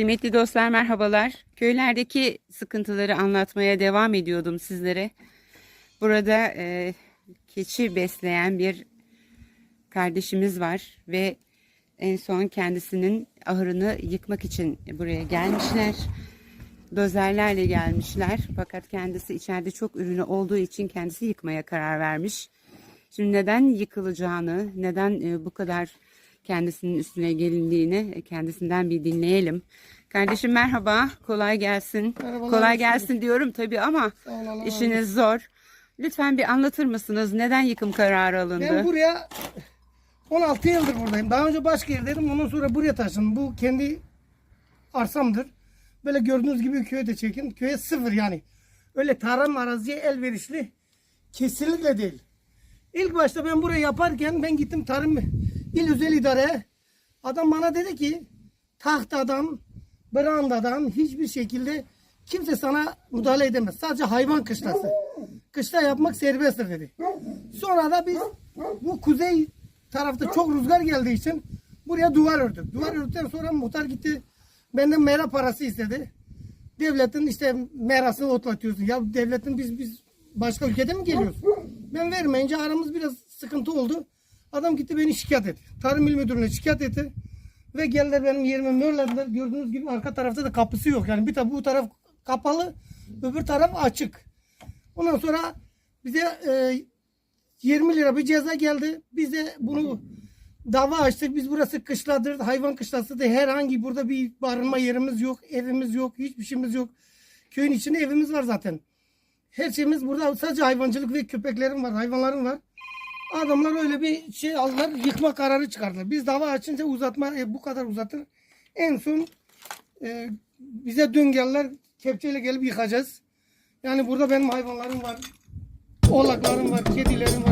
Kıymetli dostlar merhabalar. Köylerdeki sıkıntıları anlatmaya devam ediyordum sizlere. Burada e, keçi besleyen bir kardeşimiz var ve en son kendisinin ahırını yıkmak için buraya gelmişler. Dozerlerle gelmişler fakat kendisi içeride çok ürünü olduğu için kendisi yıkmaya karar vermiş. Şimdi neden yıkılacağını, neden e, bu kadar kendisinin üstüne gelindiğini kendisinden bir dinleyelim. Kardeşim merhaba, kolay gelsin. Merhabalar, kolay gelsin diyorum tabii ama Sağ işiniz zor. Lütfen bir anlatır mısınız? Neden yıkım kararı alındı? Ben buraya 16 yıldır buradayım. Daha önce başka yerdeydim. Ondan sonra buraya taşındım. Bu kendi arsamdır. Böyle gördüğünüz gibi köye de çekin. Köye sıfır yani. Öyle tarım araziye elverişli kesinlikle değil. İlk başta ben burayı yaparken ben gittim tarım il özel idareye. Adam bana dedi ki tahtadan, brandadan hiçbir şekilde kimse sana müdahale edemez. Sadece hayvan kışlası. Kışla yapmak serbesttir dedi. Sonra da biz bu kuzey tarafta çok rüzgar geldiği için buraya duvar ördük. Duvar ördükten sonra muhtar gitti benden mera parası istedi. Devletin işte merasını otlatıyorsun. Ya devletin biz biz başka ülkede mi geliyoruz? Ben vermeyince aramız biraz sıkıntı oldu. Adam gitti beni şikayet etti. Tarım İl Müdürlüğü'ne şikayet etti. Ve geldiler benim yerime mörlediler. Gördüğünüz gibi arka tarafta da kapısı yok. Yani bir taraf bu taraf kapalı, öbür taraf açık. Ondan sonra bize e, 20 lira bir ceza geldi. Biz de bunu dava açtık. Biz burası kışladır, hayvan kışlasıdır. Herhangi burada bir barınma yerimiz yok, evimiz yok, hiçbir şeyimiz yok. Köyün içinde evimiz var zaten. Her şeyimiz burada sadece hayvancılık ve köpeklerim var, hayvanlarım var. Adamlar öyle bir şey aldılar, yıkma kararı çıkardılar. Biz dava açınca uzatma, e, bu kadar uzatır. En son e, bize dün geldiler, kepçeyle gelip yıkacağız. Yani burada benim hayvanlarım var, oğlaklarım var, kedilerim var,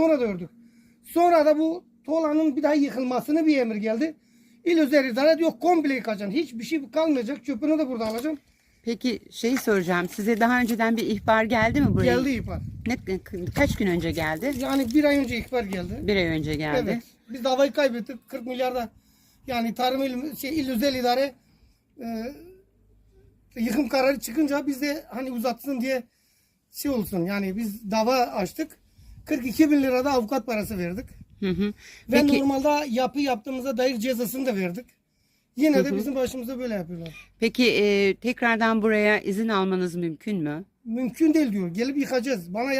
sonra da ördük. Sonra da bu tuğlanın bir daha yıkılmasını bir emir geldi. İl özel idare diyor komple yıkacaksın. Hiçbir şey kalmayacak. Çöpünü de burada alacaksın. Peki şey soracağım. Size daha önceden bir ihbar geldi mi buraya? Geldi ihbar. Ne, kaç gün önce geldi? Yani bir ay önce ihbar geldi. Bir ay önce geldi. Evet. Biz davayı kaybettik. 40 milyarda yani tarım il, şey, il özel idare e, yıkım kararı çıkınca biz de hani uzatsın diye şey olsun. Yani biz dava açtık. 42 bin lirada avukat parası verdik. Hı hı. Ve Peki, normalde yapı yaptığımızda dair cezasını da verdik. Yine de bizim başımıza böyle yapıyorlar. peki e, tekrardan buraya izin almanız mümkün mü? Mümkün değil diyor. Gelip yıkacağız. Bana